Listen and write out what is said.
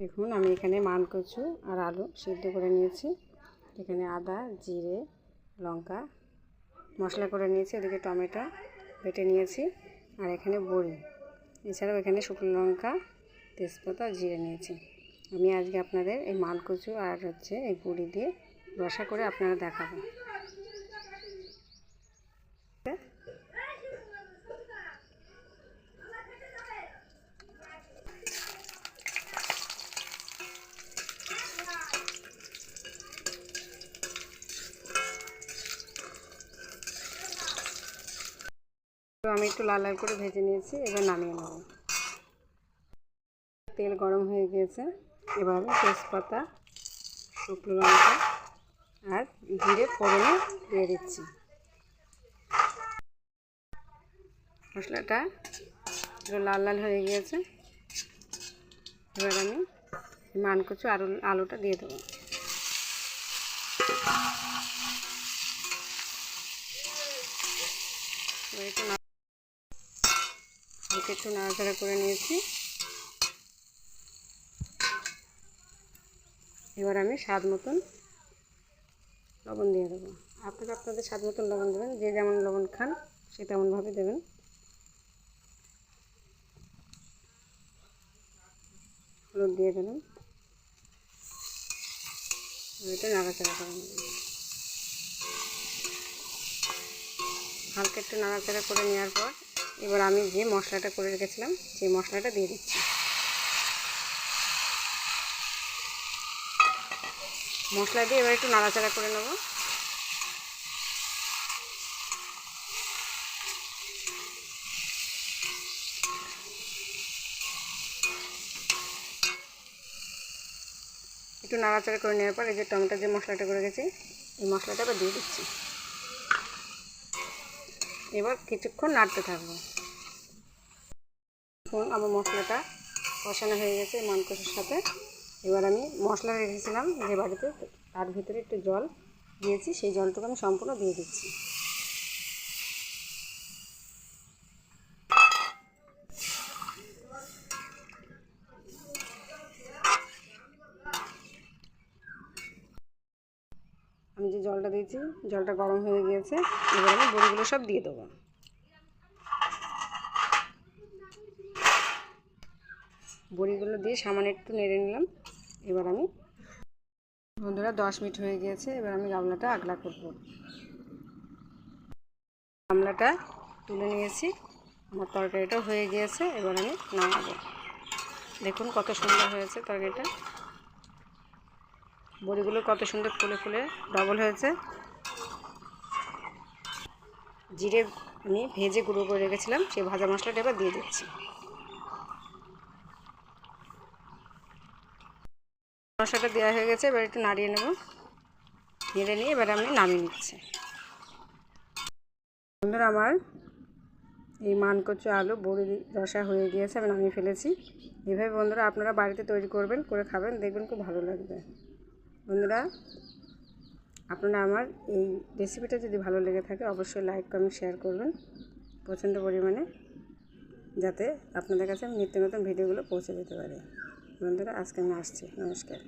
দেখুন, আমি এখানে মান কচু আর আলু সিদ্ধ করে নিয়েছি। এখানে আদা, জিরে, লঙ্কা মশলা করে নিয়েছি। ওদিকে টমেটো বেটে নিয়েছি আর এখানে বড়ি। এছাড়াও এখানে শুকনো লঙ্কা, তেজপাতা জিরে নিয়েছি। আমি আজকে আপনাদের এই মান কচু আর হচ্ছে এই বড়ি দিয়ে রসা করে আপনারা দেখাবো। তো আমি একটু লাল লাল করে ভেজে নিয়েছি, এবার নামিয়ে নেব। তেল গরম হয়ে গিয়েছে, এবার তেজপাতা, শুকনো লঙ্কা আর জিরে ফোড়নে দিয়ে দিচ্ছি। মশলাটা একটু লাল লাল হয়ে গিয়েছে, এবার আমি মানকচু আলু আলুটা দিয়ে দেবো। একটু হালকা একটু নাড়াচাড়া করে নিয়েছি। এবার আমি স্বাদ মতন লবণ দিয়ে দেবো। আপনারা আপনাদের স্বাদ মতন লবণ দেবেন, যে যেমন লবণ খান সে তেমনভাবে দেবেন। হলুদ দিয়ে এবার এটা নাড়াচাড়া করে নেবেন হালকা একটু নাড়াচাড়া করে নেওয়ার পর এবার আমি যে মশলাটা করে রেখেছিলাম, সেই মশলাটা দিয়ে দিচ্ছি। মশলা দিয়ে এবার একটু নাড়াচাড়া করে নেব। একটু নাড়াচাড়া করে নেওয়ার পর এই যে টমেটো যে মশলাটা করে গেছি এই মশলাটা আবার দিয়ে দিচ্ছি। এবার কিছুক্ষণ নাড়তে থাকব। এখন আমার মশলাটা কষানো হয়ে গেছে মান কষার সাথে। এবার আমি মশলা রেখেছিলাম যে বাড়িতে তার ভিতরে একটু জল দিয়েছি, সেই জলটুকু আমি সম্পূর্ণ দিয়ে দিচ্ছি। আমি যে জলটা দিয়েছি, জলটা গরম হয়ে গিয়েছে, এবার আমি বড়িগুলো সব দিয়ে দেবো। বড়িগুলো দিয়ে সামান্য একটু নেড়ে নিলাম, এবার আমি বন্ধুরা দশ মিনিট হয়ে গিয়েছে, এবার আমি গামলাটা আগলা করব। গামলাটা তুলে নিয়েছি, আমার তরকারিটাও হয়ে গিয়েছে, এবার আমি নামাবো। দেখুন কত সুন্দর হয়েছে তরকারিটা। বড়িগুলো কত সুন্দর ফুলে ফুলে ডবল হয়েছে। জিরে আমি ভেজে গুঁড়ো করে রেখেছিলাম সেই ভাজা মশলাটা এবার দিয়ে দিচ্ছি। মশলাটা দেওয়া হয়ে গেছে, এবার একটু নাড়িয়ে নেব। নেড়ে নিয়ে এবার আমি নামিয়ে নিচ্ছি। বন্ধুরা, আমার এই মানকচু আলু বড়ি রসা হয়ে গিয়েছে, আমি নামিয়ে ফেলেছি। এভাবে বন্ধুরা আপনারা বাড়িতে তৈরি করবেন, করে খাবেন, দেখবেন খুব ভালো লাগবে। বন্ধুরা, আপনারা আমার এই রেসিপিটা যদি ভালো লেগে থাকে, অবশ্যই লাইক কমেন্ট শেয়ার করবেন প্রচণ্ড পরিমাণে, যাতে আপনাদের কাছে আমি নিত্য নতুন ভিডিওগুলো পৌঁছে দিতে পারি। বন্ধুরা, আজকে আমি আসছি। নমস্কার।